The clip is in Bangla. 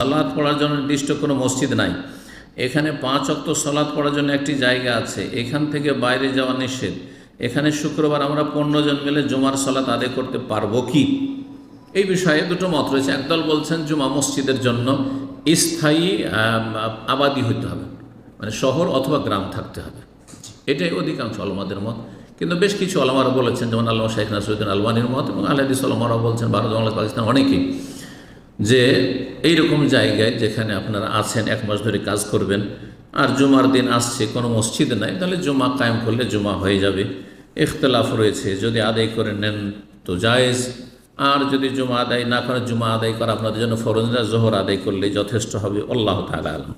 সালাদ পড়ার জন্য নির্দিষ্ট কোনো মসজিদ নাই। এখানে পাঁচ অক্ত সালাদ পড়ার জন্য একটি জায়গা আছে। এখান থেকে বাইরে যাওয়া নিষেধ। এখানে শুক্রবার আমরা পনেরো জন মিলে জুমার সালাত আদায় করতে পারব কি? এই বিষয়ে দুটো মত রয়েছে। একদল বলছেন, জুমা মসজিদের জন্য স্থায়ী আবাদি হতে হবে। মানে শহর অথবা গ্রাম থাকতে হবে। এটাই অধিকাংশ আলমাদের মত। কিন্তু বেশ কিছু আলমারা বলেছেন, যেমন আল্লাহ শেখ নাসরুদ্দিন আলমানির মত এবং আলহাদিস আলমারাও বলছেন, ভারত, বাংলাদেশ, পাকিস্তান অনেকেই যে এই রকম জায়গায় যেখানে আপনারা আছেন, এক মাস ধরে কাজ করবেন, আর জুমার দিন আসছে, কোনো মসজিদ নাই, তাহলে জুমা কায়েম করলে জুমা হয়ে যাবে। ইখতলাফ রয়েছে, যদি আদায় করে নেন তো জায়েজ। আর যদি জুমা আদায় না করে জুমা আদায় করা আপনাদের জন্য ফরজরা জোহর আদায় করলে যথেষ্ট হবে, আল্লাহ তালা আলম।